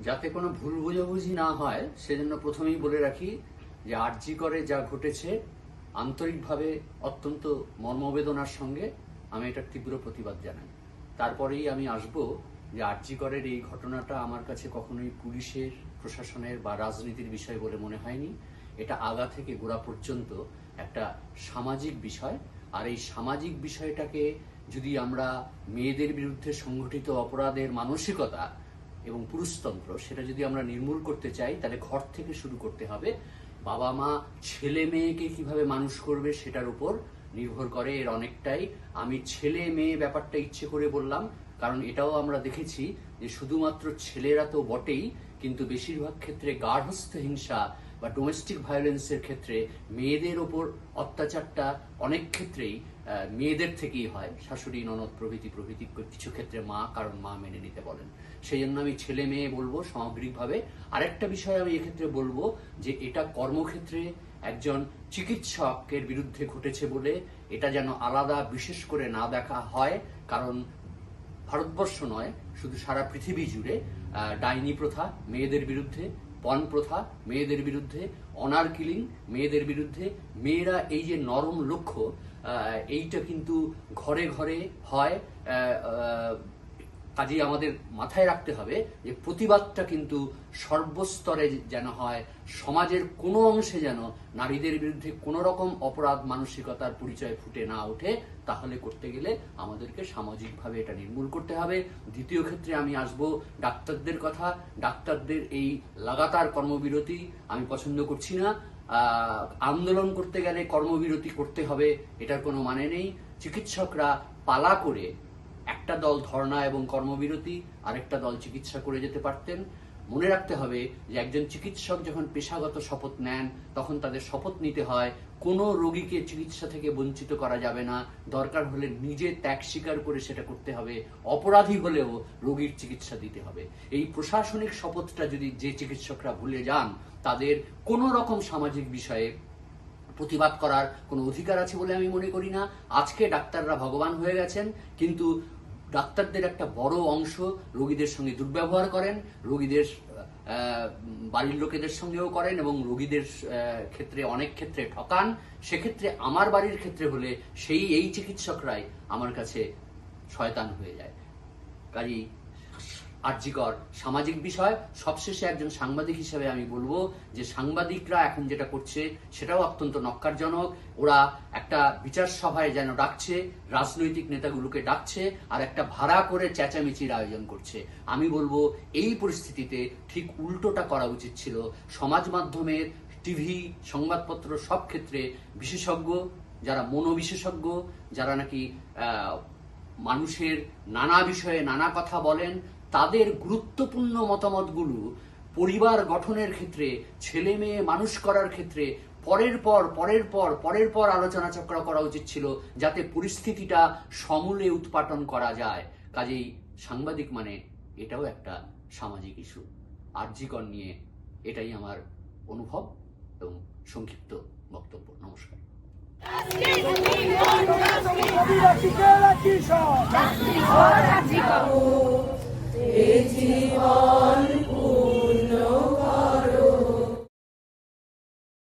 যাতে কোনো ভুল বোঝাবুঝি না হয়, সেজন্য প্রথমেই বলে রাখি যে আরজি করে যা ঘটেছে, আন্তরিকভাবে অত্যন্ত মর্মবেদনার সঙ্গে আমি এটার তীব্র প্রতিবাদ জানাই। তারপরেই আমি আসব যে আরজি করের এই ঘটনাটা আমার কাছে কখনোই পুলিশের, প্রশাসনের বা রাজনীতির বিষয় বলে মনে হয়নি। এটা আগা থেকে গোড়া পর্যন্ত একটা সামাজিক বিষয়। আর এই সামাজিক বিষয়টাকে যদি আমরা মেয়েদের বিরুদ্ধে সংঘটিত অপরাধের মানসিকতা এবং পুরুষতন্ত্র, সেটা যদি আমরা নির্মূল করতে চাই, তাহলে ঘর থেকে শুরু করতে হবে। বাবা মা, ছেলে মেয়েকে কীভাবে মানুষ করবে সেটার উপর নির্ভর করে এর অনেকটাই। আমি ছেলে মেয়ে ব্যাপারটা ইচ্ছে করে বললাম, কারণ এটাও আমরা দেখেছি যে শুধুমাত্র ছেলেরা তো বটেই, কিন্তু বেশিরভাগ ক্ষেত্রে গার্হস্থ হিংসা বা ডোমেস্টিক ভায়োলেন্সের ক্ষেত্রে মেয়েদের ওপর অত্যাচারটা অনেক ক্ষেত্রেই মেয়েদের থেকেই হয়। শাশুড়ি, ননদ প্রভৃতি প্রভৃতি কিছু ক্ষেত্রে মা, কারণ মা মেনে নিতে বলেন। সেই জন্য আমি ছেলে মেয়ে বলব সামগ্রিকভাবে। আরেকটা বিষয় আমি এক্ষেত্রে বলব যে এটা কর্মক্ষেত্রে একজন চিকিৎসকের বিরুদ্ধে ঘটেছে বলে এটা যেন আলাদা, বিশেষ করে না দেখা হয়, কারণ ভারতবর্ষ নয়, শুধু সারা পৃথিবী জুড়ে ডাইনি প্রথা মেয়েদের বিরুদ্ধে। পণ প্রথা, মেয়েদের বিরুদ্ধে অনার কিলিং, মেয়েদের বিরুদ্ধে মেয়েরা এই যে নরম লক্ষ্য এইটা কিন্তু ঘরে ঘরে হয় কাজেই আমাদের মাথায় রাখতে হবে যে প্রতিবাদটা কিন্তু সর্বস্তরে যেন হয়, সমাজের কোনো অংশে যেন নারীদের বিরুদ্ধে কোনো রকম অপরাধ মানসিকতার পরিচয় ফুটে না ওঠে, তাহলে করতে গেলে আমাদেরকে সামাজিকভাবে এটা নির্মূল করতে হবে। দ্বিতীয় ক্ষেত্রে আমি আসব ডাক্তারদের কথা। ডাক্তারদের এই লাগাতার কর্মবিরতি আমি পছন্দ করছি না। আন্দোলন করতে গেলে কর্মবিরতি করতে হবে, এটার কোনো মানে নেই। চিকিৎসকরা পালা করে একটা দল ধর্ণা এবং কর্মবিরতি, আরেকটা দল চিকিৎসা করে যেতে পারতেন। মনে রাখতে হবে যে একজন চিকিৎসক যখন পেশাগত শপথ নেন, তখন তাদের শপথ নিতে হয়, কোনো রোগীকে চিকিৎসা থেকে বঞ্চিত করা যাবে না। দরকার হলে নিজে ত্যাগ স্বীকার করে সেটা করতে হবে। অপরাধী হলেও রোগীর চিকিৎসা দিতে হবে। এই প্রশাসনিক শপথটা যদি যে চিকিৎসকরা ভুলে যান, তাদের কোনো রকম সামাজিক বিষয়ে প্রতিবাদ করার কোনো অধিকার আছে বলে আমি মনে করি না। আজকে ডাক্তাররা ভগবান হয়ে গেছেন, কিন্তু ডাক্তারদের একটা বড় অংশ রোগীদের সঙ্গে দুর্ব্যবহার করেন, রোগীদের বাড়ির লোকেদের সঙ্গেও করেন এবং রোগীদের ক্ষেত্রে অনেক ক্ষেত্রে ঠকান। সেক্ষেত্রে আমার বাড়ির ক্ষেত্রে হলে সেই, এই চিকিৎসকরাই আমার কাছে শয়তান হয়ে যায়। কাজী আর্যিকর। সামাজিক বিষয়, সবশেষে একজন সাংবাদিক হিসেবে আমি বলব যে সাংবাদিকরা এখন যেটা করছে, সেটাও অত্যন্ত নক্কারজনক ওরা একটা বিচার সভায় যেন ডাকছে, রাজনৈতিক নেতাগুলোকে ডাকছে আর একটা ভাড়া করে চেঁচামেচির আয়োজন করছে। আমি বলব এই পরিস্থিতিতে ঠিক উল্টোটা করা উচিত ছিল। সমাজ মাধ্যমের টিভি, সংবাদপত্র সব ক্ষেত্রে বিশেষজ্ঞ, যারা মনোবিশেষজ্ঞ যারা নাকি মানুষের নানা বিষয়ে নানা কথা বলেন তাদের গুরুত্বপূর্ণ মতামতগুলো পরিবার গঠনের ক্ষেত্রে ছেলে মেয়ে মানুষ করার ক্ষেত্রে পরের পর পরের পর পরের পর আলোচনা চক্র করা উচিত ছিল যাতে পরিস্থিতিটা সমূলে উৎপাটন করা যায় কাজেই সাংবাদিক মানে এটাও একটা সামাজিক ইস্যু আর্যিকর নিয়ে এটাই আমার অনুভব এবং সংক্ষিপ্ত বক্তব্য নমস্কার